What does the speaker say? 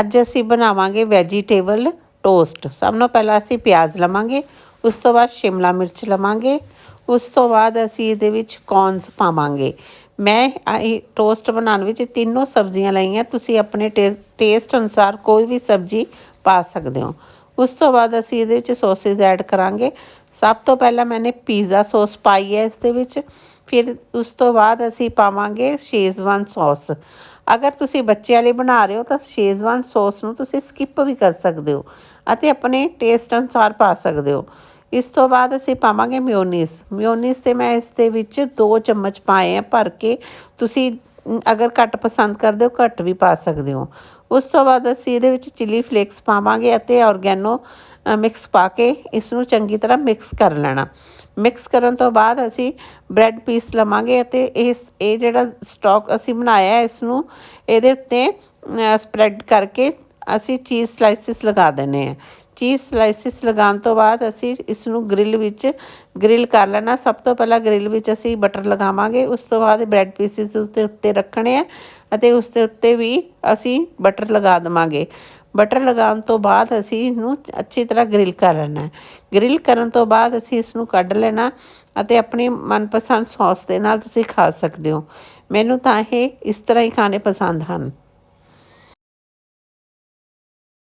ਅੱਜ ਅਸੀਂ ਬਣਾਵਾਂਗੇ ਵੈਜੀਟੇਬਲ ਟੋਸਟ ਸਭ ਤੋਂ ਪਹਿਲਾਂ ਅਸੀਂ ਪਿਆਜ਼ ਲਵਾਂਗੇ, ਉਸ ਤੋਂ ਬਾਅਦ ਸ਼ਿਮਲਾ ਮਿਰਚ ਲਵਾਂਗੇ, ਉਸ ਤੋਂ ਬਾਅਦ ਅਸੀਂ ਇਹਦੇ ਵਿੱਚ ਕੌਰਨਸ ਪਾਵਾਂਗੇ। ਮੈਂ ਇਹ ਟੋਸਟ ਬਣਾਉਣ ਵਿੱਚ ਤਿੰਨੋਂ ਸਬਜ਼ੀਆਂ ਲਈਆਂ, ਤੁਸੀਂ ਆਪਣੇ ਟੇ- ਟੇਸਟ ਅਨੁਸਾਰ ਕੋਈ ਵੀ ਸਬਜ਼ੀ ਪਾ ਸਕਦੇ ਹੋ। ਉਸ ਤੋਂ ਬਾਅਦ ਅਸੀਂ ਇਹਦੇ ਵਿੱਚ ਸੌਸੇਸ ਐਡ ਕਰਾਂਗੇ। ਸਭ ਤੋਂ ਪਹਿਲਾਂ ਮੈਨੇ ਪੀਜ਼ਾ ਸੌਸ ਪਾਈ ਹੈ ਇਸ ਦੇ ਵਿੱਚ। ਫਿਰ ਉਸ ਤੋਂ ਬਾਅਦ ਅਸੀਂ ਪਾਵਾਂਗੇ ਸ਼ੇਜ਼ਵਾਨ ਸੌਸ। ਅਗਰ ਤੁਸੀਂ ਬੱਚਿਆਂ ਲਈ ਬਣਾ ਰਹੇ ਹੋ ਤਾਂ ਸ਼ੇਜ਼ਵਾਨ ਸੌਸ ਨੂੰ ਤੁਸੀਂ ਸਕਿਪ ਵੀ ਕਰ ਸਕਦੇ ਹੋ ਅਤੇ ਆਪਣੇ ਟੇਸਟ ਅਨੁਸਾਰ ਪਾ ਸਕਦੇ ਹੋ। ਇਸ ਤੋਂ ਬਾਅਦ ਅਸੀਂ ਪਾਵਾਂਗੇ ਮਿਓਨੀਸ ਮਿਓਨੀਸ ਤੇ ਮੈਂ ਇਸ ਦੇ ਵਿੱਚ 2 ਚਮਚ ਪਾਏ ਆ ਭਰ ਕੇ। ਤੁਸੀਂ ਅਗਰ ਘੱਟ ਪਸੰਦ ਕਰਦੇ ਹੋ ਘੱਟ ਵੀ ਪਾ ਸਕਦੇ ਹੋ। ਉਸ ਤੋਂ ਬਾਅਦ ਅਸੀਂ ਇਹਦੇ ਵਿੱਚ ਚਿੱਲੀ ਫਲੇਕਸ ਪਾਵਾਂਗੇ ਅਤੇ ਔਰਗੈਨੋ ਮਿਕਸ ਪਾ ਕੇ ਇਸ ਨੂੰ ਚੰਗੀ ਤਰ੍ਹਾਂ ਮਿਕਸ ਕਰ ਲੈਣਾ। ਮਿਕਸ ਕਰਨ ਤੋਂ ਬਾਅਦ ਅਸੀਂ ਬ੍ਰੈਡ ਪੀਸ ਲਵਾਂਗੇ ਅਤੇ ਇਸ ਇਹ ਜਿਹੜਾ ਸਟਾਕ ਅਸੀਂ ਬਣਾਇਆ ਹੈ, ਇਸ ਨੂੰ ਇਹਦੇ ਉੱਤੇ ਸਪਰੈਡ ਕਰਕੇ ਅਸੀਂ ਚੀਜ਼ ਸਲਾਈਸਿਸ ਲਗਾ ਦਿੰਦੇ ਹਾਂ। ਚੀਜ਼ ਸਲਾਈਸਿਸ ਲਗਾਉਣ ਤੋਂ ਬਾਅਦ ਅਸੀਂ ਇਸ ਨੂੰ ਗ੍ਰਿਲ ਵਿੱਚ ਗ੍ਰਿਲ ਕਰ ਲੈਣਾ। ਸਭ ਤੋਂ ਪਹਿਲਾਂ ਗ੍ਰਿਲ ਵਿੱਚ ਅਸੀਂ ਬਟਰ ਲਗਾਵਾਂਗੇ। ਉਸ ਤੋਂ ਬਾਅਦ ਬ੍ਰੈਡ ਪੀਸਿਸ ਉੱਤੇ ਉੱਤੇ ਰੱਖਣੇ ਆ ਅਤੇ ਉਸ ਦੇ ਉੱਤੇ ਵੀ ਅਸੀਂ ਬਟਰ ਲਗਾ ਦੇਵਾਂਗੇ। ਬਟਰ ਲਗਾਉਣ ਤੋਂ ਬਾਅਦ ਅਸੀਂ ਇਹਨੂੰ ਅੱਛੀ ਤਰ੍ਹਾਂ ਗ੍ਰਿਲ ਕਰ ਲੈਣਾ। ਹੈ ਗ੍ਰਿਲ ਕਰਨ ਤੋਂ ਬਾਅਦ ਅਸੀਂ ਇਸ ਨੂੰ ਕੱਢ ਲੈਣਾ ਅਤੇ ਆਪਣੀ ਮਨਪਸੰਦ ਸੌਸ ਦੇ ਨਾਲ ਤੁਸੀਂ ਖਾ ਸਕਦੇ ਹੋ। ਮੈਨੂੰ ਤਾਂ ਇਹ ਇਸ ਤਰ੍ਹਾਂ ਹੀ ਖਾਣੇ ਪਸੰਦ ਹਨ।